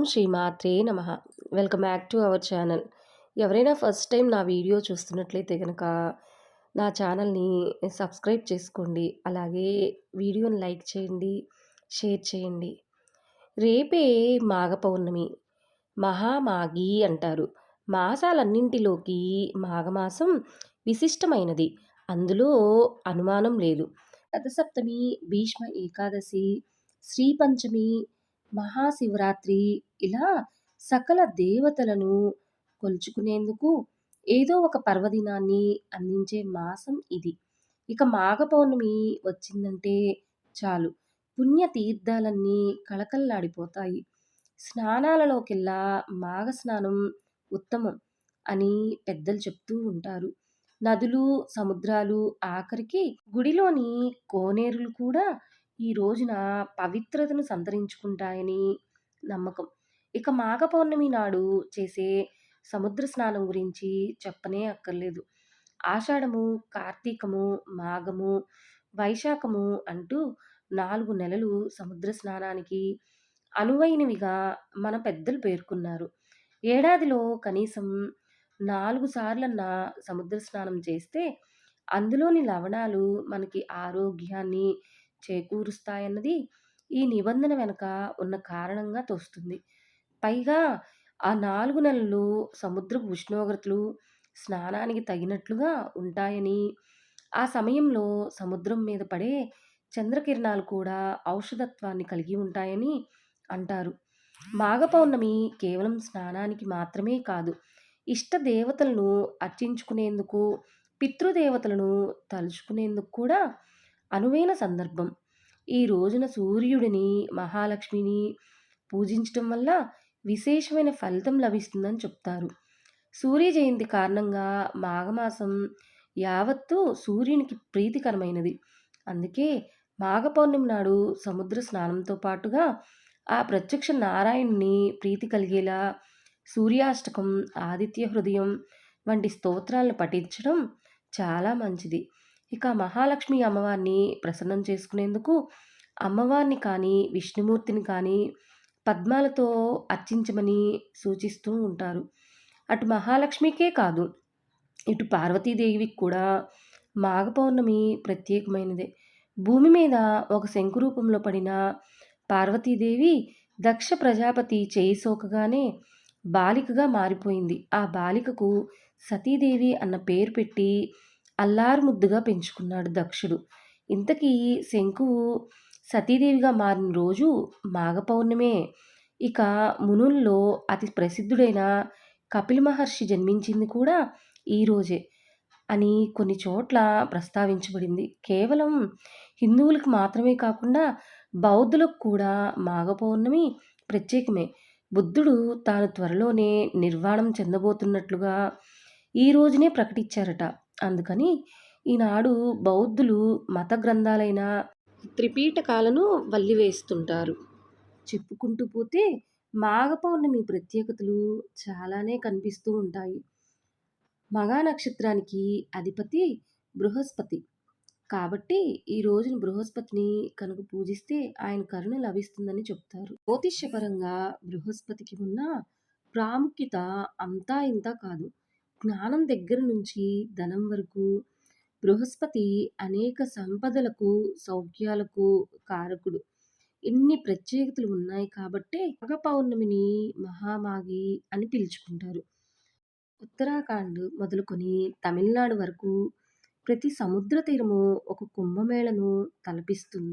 ఓం శ్రీమాత్రే నమ. Welcome back to our channel. ఎవరైనా ఫస్ట్ టైం నా వీడియో చూస్తున్నట్లయితే కనుక నా ఛానల్ని సబ్స్క్రైబ్ చేసుకోండి. అలాగే వీడియోని లైక్ చేయండి షేర్ చేయండి. రేపే మాఘ పౌర్ణమి. మహామాఘి అంటారు. మాసాలన్నింటిలోకి మాఘమాసం విశిష్టమైనది. అందులో అనుమానం లేదు. రథసప్తమి భీష్మ ఏకాదశి శ్రీపంచమి మహాశివరాత్రి ఇలా సకల దేవతలను కొలుచుకునేందుకు ఏదో ఒక పర్వదినాన్ని అందించే మాసం ఇది. ఇక మాఘ పౌర్ణమి వచ్చిందంటే చాలు. పుణ్య తీర్థాలన్నీ కళకళలాడిపోతాయి. స్నానాలలోకెల్లా మాఘ స్నానం ఉత్తమం అని పెద్దలు చెప్తూ ఉంటారు. నదులు సముద్రాలు ఆఖరికి గుడిలోని కోనేరులు కూడా ఈ రోజున పవిత్రతను సంతరించుకుంటాయని నమ్మకం. ఇక మాఘ పౌర్ణమి నాడు చేసే సముద్ర స్నానం గురించి చెప్పనే అక్కర్లేదు. ఆషాఢము కార్తీకము మాఘము వైశాఖము అంటూ నాలుగు నెలలు సముద్ర స్నానానికి అనువైనవిగా మన పెద్దలు పేర్కొన్నారు. ఏడాదిలో కనీసం నాలుగు సార్లన్నా సముద్ర స్నానం చేస్తే అందులోని లవణాలు మనకి ఆరోగ్యాన్ని చేకూరుస్తాయన్నది ఈ నిబంధన వెనుక ఉన్న కారణంగా తోస్తుంది. పైగా ఆ నాలుగు నెలలు సముద్రపు ఉష్ణోగ్రతలు స్నానానికి తగినట్లుగా ఉంటాయని ఆ సమయంలో సముద్రం మీద పడే చంద్రకిరణాలు కూడా ఔషధత్వాన్ని కలిగి ఉంటాయని అంటారు. మాఘ పౌర్ణమి కేవలం స్నానానికి మాత్రమే కాదు ఇష్ట దేవతలను అర్చించుకునేందుకు పితృదేవతలను తలుచుకునేందుకు కూడా అనువైన సందర్భం. ఈ రోజున సూర్యుడిని మహాలక్ష్మిని పూజించటం వల్ల విశేషమైన ఫలితం లభిస్తుందని చెప్తారు. సూర్య జయంతి కారణంగా మాఘమాసం యావత్తు సూర్యునికి ప్రీతికరమైనది. అందుకే మాఘ పౌర్ణమి నాడు సముద్ర స్నానంతో పాటుగా ఆ ప్రత్యక్ష నారాయణుని ప్రీతి కలిగేలా సూర్యాష్టకం ఆదిత్య హృదయం వంటి స్తోత్రాలను పఠించడం చాలా మంచిది. ఇక మహాలక్ష్మి అమ్మవారిని ప్రసన్నం చేసుకునేందుకు అమ్మవారిని కానీ విష్ణుమూర్తిని కానీ పద్మాలతో అర్చించమని సూచిస్తూ ఉంటారు. అటు మహాలక్ష్మికే కాదు ఇటు పార్వతీదేవికి కూడా మాఘ పౌర్ణమి ప్రత్యేకమైనదే. భూమి మీద ఒక శంకు రూపంలో పడిన పార్వతీదేవి దక్ష ప్రజాపతి చేయి సోకగానే బాలికగా మారిపోయింది. ఆ బాలికకు సతీదేవి అన్న పేరు పెట్టి అల్లారు ముద్దుగా పెంచుకున్నాడు దక్షుడు. ఇంతకీ శంకువు సతీదేవిగా మారిన రోజు మాఘ పౌర్ణమే ఇక మునుల్లో అతి ప్రసిద్ధుడైన కపిల మహర్షి జన్మించింది కూడా ఈరోజే అని కొన్ని చోట్ల ప్రస్తావించబడింది. కేవలం హిందువులకు మాత్రమే కాకుండా బౌద్ధులకు కూడా మాఘ పౌర్ణమి ప్రత్యేకమే. బుద్ధుడు తాను త్వరలోనే నిర్వాణం చెందబోతున్నట్లుగా ఈ రోజునే ప్రకటించారట. అందుకని ఈనాడు బౌద్ధులు మత గ్రంథాలైన త్రిపీఠకాలను వల్లివేస్తుంటారు. చెప్పుకుంటూ పోతే మాఘ పౌర్ణమి ప్రత్యేకతలు చాలానే కనిపిస్తూ ఉంటాయి. మగా నక్షత్రానికి అధిపతి బృహస్పతి. కాబట్టి ఈ రోజున బృహస్పతిని కనుక పూజిస్తే ఆయన కరుణ లభిస్తుందని చెప్తారు. జ్యోతిష్యపరంగా బృహస్పతికి ఉన్న ప్రాముఖ్యత అంతా ఇంత కాదు. జ్ఞానం దగ్గర నుంచి ధనం వరకు బృహస్పతి అనేక సంపదలకు సౌఖ్యాలకు కారకుడు. ఇన్ని ప్రత్యేకతలు ఉన్నాయి కాబట్టే మగ పౌర్ణమిని మహామాగి అని పిలుచుకుంటారు. ఉత్తరాఖండ్ మొదలుకొని తమిళనాడు వరకు ప్రతి సముద్ర తీరము ఒక కుంభమేళను తలపిస్తుంది.